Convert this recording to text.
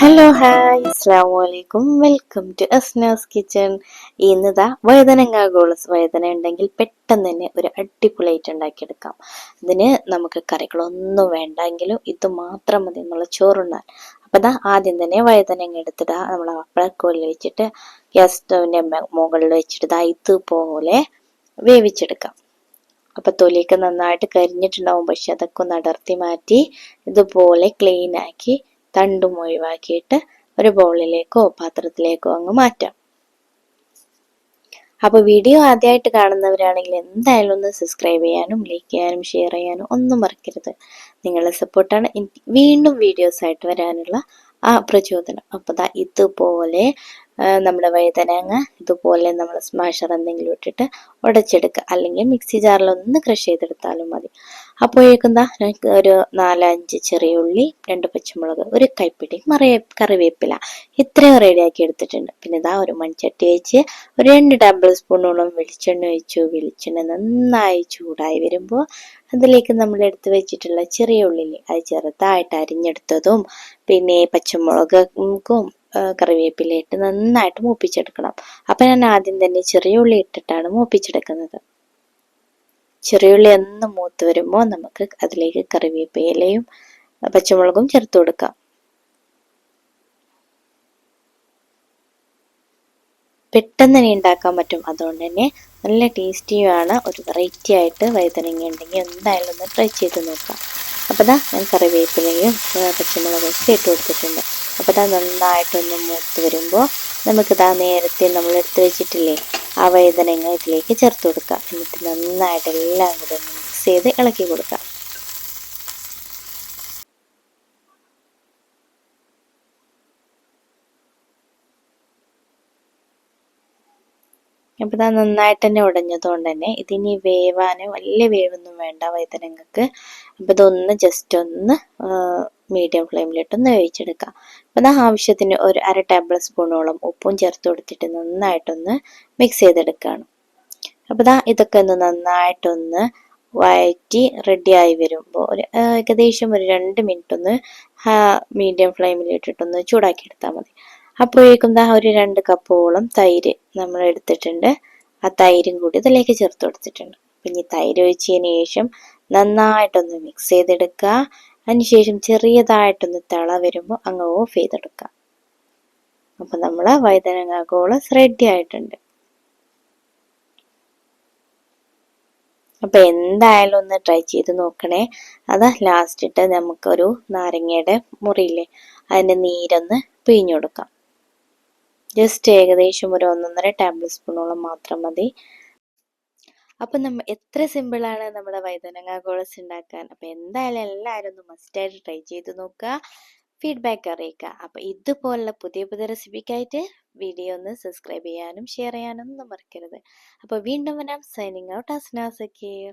Hello hi അസ്സാം welcome to Asnas kitchen ഇന്നതാ വഴുതനങ്ങ ഗോളസ് വഴുതന ഉണ്ടെങ്കിൽ പെട്ടെന്ന് തന്നെ ഒരു അടിപൊളിയായിട്ട് ഉണ്ടാക്കിയെടുക്കാം. ഇതിന് നമുക്ക് കറികളൊന്നും വേണ്ടെങ്കിലും ഇത് മാത്രം മതി നമ്മൾ ചോറുണ്ണാൻ. അപ്പം ദാ ആദ്യം തന്നെ വഴുതനങ്ങ എടുത്തിടാ. നമ്മൾ അപ്പഴക്കോലിൽ വെച്ചിട്ട് ഗ്യാസ് സ്റ്റവിന്റെ മുകളിൽ വെച്ചിട്ട് ദാ ഇതുപോലെ വേവിച്ചെടുക്കാം. അപ്പം തൊലിയൊക്കെ നന്നായിട്ട് കരിഞ്ഞിട്ടുണ്ടാവും പക്ഷെ അതൊക്കെ ഒന്ന് അടർത്തി മാറ്റി ഇതുപോലെ ക്ലീൻ ആക്കി തണ്ടും ഒഴിവാക്കിയിട്ട് ഒരു ബൗളിലേക്കോ പാത്രത്തിലേക്കോ അങ്ങ് മാറ്റാം. അപ്പോൾ വീഡിയോ ആദ്യമായിട്ട് കാണുന്നവരാണെങ്കിൽ എന്തായാലും ഒന്ന് സബ്സ്ക്രൈബ് ചെയ്യാനും ലൈക്ക് ചെയ്യാനും ഷെയർ ചെയ്യാനും ഒന്നും മറക്കരുത്. നിങ്ങളുടെ സപ്പോർട്ടാണ് വീണ്ടും വീഡിയോസ് ആയിട്ട് വരാനുള്ള ആ പ്രചോദനം. അപ്പോൾ ഇതുപോലെ നമ്മുടെ വഴുതനങ്ങ ഇതുപോലെ നമ്മൾ സ്മാഷർ എന്തെങ്കിലും ഇട്ടിട്ട് ഉടച്ചെടുക്കുക. അല്ലെങ്കിൽ മിക്സി ജാറിൽ ഒന്ന് ക്രഷ് ചെയ്തെടുത്താലും മതി. അപ്പോഴേക്കും എന്താ ഒരു നാലഞ്ച് ചെറിയ ഉള്ളി രണ്ട് പച്ചമുളക് ഒരു കൈപ്പിടി മറിയ കറിവേപ്പില ഇത്രയും റെഡിയാക്കി എടുത്തിട്ടുണ്ട്. പിന്നെ ഇതാ ഒരു മൺചട്ടി വെച്ച് ഒരു രണ്ട് ടേബിൾ സ്പൂണോളം വെളിച്ചെണ്ണ ഒഴിച്ചു. വെളിച്ചെണ്ണ നന്നായി ചൂടായി വരുമ്പോൾ അതിലേക്ക് നമ്മൾ എടുത്ത് വെച്ചിട്ടുള്ള ചെറിയ ഉള്ളി അത് ചെറുതായിട്ട് അരിഞ്ഞെടുത്തതും പിന്നെ പച്ചമുളകും കറിവേപ്പിലയിട്ട് നന്നായിട്ട് മൂപ്പിച്ചെടുക്കണം. അപ്പം ഞാൻ ആദ്യം തന്നെ ചെറിയ ഉള്ളി ഇട്ടിട്ടാണ് മൂപ്പിച്ചെടുക്കുന്നത്. ചെറിയ ഉള്ളി ഒന്ന് മൂത്ത് വരുമ്പോൾ നമുക്ക് അതിലേക്ക് കറിവേപ്പിലയും പച്ചമുളകും ചേർത്ത് കൊടുക്കാം. പെട്ടെന്ന് തന്നെ ഉണ്ടാക്കാൻ പറ്റും. അതുകൊണ്ട് തന്നെ നല്ല ടേസ്റ്റിയുമാണ്. ഒരു വെറൈറ്റി ആയിട്ട് വഴുതനങ്ങ ഉണ്ടെങ്കിൽ എന്തായാലും ഒന്ന് ട്രൈ ചെയ്ത് നോക്കാം. അപ്പോൾ ഇതാ ഞാൻ കറിവേപ്പിലയും പച്ചമുളകും ഒക്കെ ഇട്ട് കൊടുത്തിട്ടുണ്ട്. അപ്പോൾ ഇതാ നന്നായിട്ടൊന്ന് മൂത്ത് വരുമ്പോൾ നമുക്കിതാ നേരത്തെ നമ്മൾ എടുത്ത് വെച്ചിട്ടില്ലേ ആ വഴുതനങ്ങ ഇതിലേക്ക് ചേർത്ത് കൊടുക്കുക എന്നിട്ട് നന്നായിട്ട് എല്ലാം കൂടെ മിക്സ് ചെയ്ത് ഇളക്കി കൊടുക്കാം. അപ്പോൾ ഇതാ നന്നായിട്ട് തന്നെ ഉടഞ്ഞതുകൊണ്ട് തന്നെ ഇതിനി വേവാന് വലിയ വേവൊന്നും വേണ്ട വൈതനങ്ങൾക്ക് അപ്പോൾ ഇതൊന്ന് ജസ്റ്റ് ഒന്ന് മീഡിയം ഫ്ലെയിമിലിട്ടൊന്ന് വേവിച്ചെടുക്കാം. അപ്പോൾ അത് ആവശ്യത്തിന് ഒരു അര ടേബിൾ സ്പൂണോളം ഉപ്പും ചേർത്ത് കൊടുത്തിട്ട് നന്നായിട്ടൊന്ന് മിക്സ് ചെയ്തെടുക്കുകയാണ് അപ്പോൾ ഇതാ ഇതൊക്കെ ഒന്ന് നന്നായിട്ടൊന്ന് വഴറ്റി റെഡിയായി വരുമ്പോൾ ഒരു ഏകദേശം ഒരു രണ്ട് മിനിറ്റ് ഒന്ന് മീഡിയം ഫ്ലെയിമിൽ ഇട്ടിട്ടൊന്ന് ചൂടാക്കി എടുത്താൽ മതി. അപ്പോഴേക്കും ദാ ഒരു രണ്ട് കപ്പോളം തൈര് നമ്മൾ എടുത്തിട്ടുണ്ട്. ആ തൈരും കൂടി ഇതിലേക്ക് ചേർത്ത് കൊടുത്തിട്ടുണ്ട്. ഇനി തൈര് ഒഴിച്ചതിന് ശേഷം നന്നായിട്ടൊന്ന് മിക്സ് ചെയ്തെടുക്കുക. അതിനുശേഷം ചെറിയതായിട്ടൊന്ന് തിള വരുമ്പോൾ അങ്ങ് ഓഫ് ചെയ്തെടുക്കുക. അപ്പം നമ്മൾ വഴുതനങ്ങ ഗോളസ് റെഡി ആയിട്ടുണ്ട്. അപ്പം എന്തായാലും ഒന്ന് ട്രൈ ചെയ്ത് നോക്കണേ. അത് ലാസ്റ്റ് ഇട്ട് നമുക്കൊരു നാരങ്ങയുടെ മുറിയില്ലേ അതിന്റെ നീരൊന്ന് പിഴിഞ്ഞു കൊടുക്കാം. ജസ്റ്റ് ഏകദേശം ഒരു ഒന്നൊന്നര ടേബിൾ സ്പൂണോളം മാത്രം മതി. അപ്പൊ നമ്മ എത്ര സിമ്പിളാണ് നമ്മുടെ വൈതനങ്ങ കോളസ് ഉണ്ടാക്കാൻ അപ്പൊ എന്തായാലും എല്ലാവരും ഒന്ന് മസ്റ്റായിട്ട് ട്രൈ ചെയ്ത് നോക്കുക ഫീഡ്ബാക്ക് അറിയിക്കുക അപ്പൊ ഇതുപോലുള്ള പുതിയ പുതിയ റെസിപ്പിക്കായിട്ട് വീഡിയോ ഒന്ന് സബ്സ്ക്രൈബ് ചെയ്യാനും ഷെയർ ചെയ്യാനും ഒന്നും മറക്കരുത്. അപ്പോൾ വീണ്ടും വരാം. Signing out ആസ്നാസ് Zakir